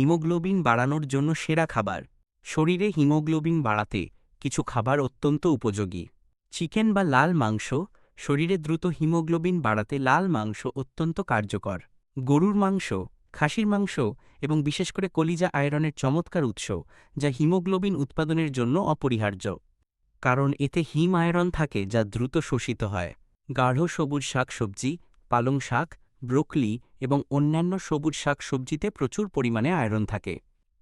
Haemoglobin বাড়ানোর জন্য সেরা খাবার। শরীরে হিমোগ্লোবিন বাড়াতে কিছু খাবার অত্যন্ত উপযোগী। চিকেন বা লাল মাংস, শরীরে দ্রুত হিমোগ্লোবিন বাড়াতে লাল মাংস অত্যন্ত কার্যকর। গরুর মাংস, খাসির মাংস এবং বিশেষ করে কলিজা আয়রনের চমৎকার উৎস, যা হিমোগ্লোবিন উৎপাদনের জন্য অপরিহার্য। কারণ এতে হিম আয়রন থাকে যা দ্রুত শোষিত হয়। গাঢ় সবুজ শাকসবজি পালং শাক ব্রোকলি এবং অন্যান্য সবুজ শাকসবজিতে প্রচুর পরিমাণে আয়রন থাকে।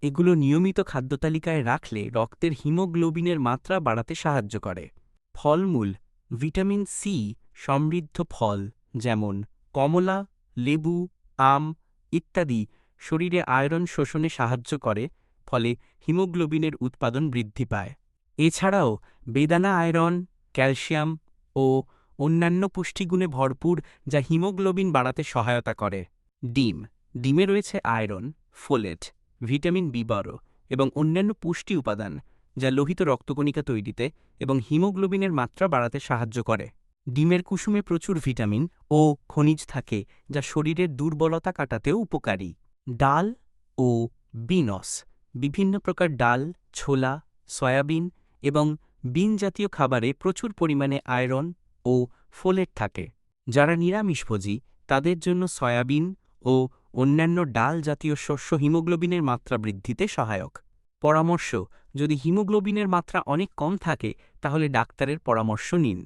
এগুলো নিয়মিত খাদ্যতালিকায় রাখলে রক্তের হিমোগ্লোবিনের মাত্রা বাড়াতে সাহায্য করে। ফলমূল, ভিটামিন সি সমৃদ্ধ ফল, যেমন কমলা, লেবু, আম ইত্যাদি শরীরে আয়রন শোষণে সাহায্য করে, ফলে হিমোগ্লোবিনের উৎপাদন বৃদ্ধি পায়। এছাড়াও বেদানা আয়রন, ক্যালসিয়াম ও অন্যান্য পুষ্টিগুণে ভরপুর, যা হিমোগ্লোবিন বাড়াতে সহায়তা করে। ডিম। ডিমে রয়েছে আয়রন, ফোলেট, ভিটামিন বি বারো এবং অন্যান্য পুষ্টি উপাদান, যা লোহিত রক্তকণিকা তৈরিতে এবং হিমোগ্লোবিনের মাত্রা বাড়াতে সাহায্য করে। ডিমের কুসুমে প্রচুর ভিটামিন ও খনিজ থাকে, যা শরীরের দুর্বলতা কাটাতেও উপকারী। ডাল ও বিনস। বিভিন্ন প্রকার ডাল, ছোলা, সয়াবিন এবং বিন জাতীয় খাবারে প্রচুর পরিমাণে আয়রন ও ফোলেট থাকে। যারা নিরামিষভোজী তাদের জন্য সয়াবিন ও অন্যান্য ডাল জাতীয় শস্য হিমোগ্লোবিনের মাত্রা বৃদ্ধিতে সহায়ক। পরামর্শ, যদি হিমোগ্লোবিনের মাত্রা অনেক কম থাকে, তাহলে ডাক্তারের পরামর্শ নিন।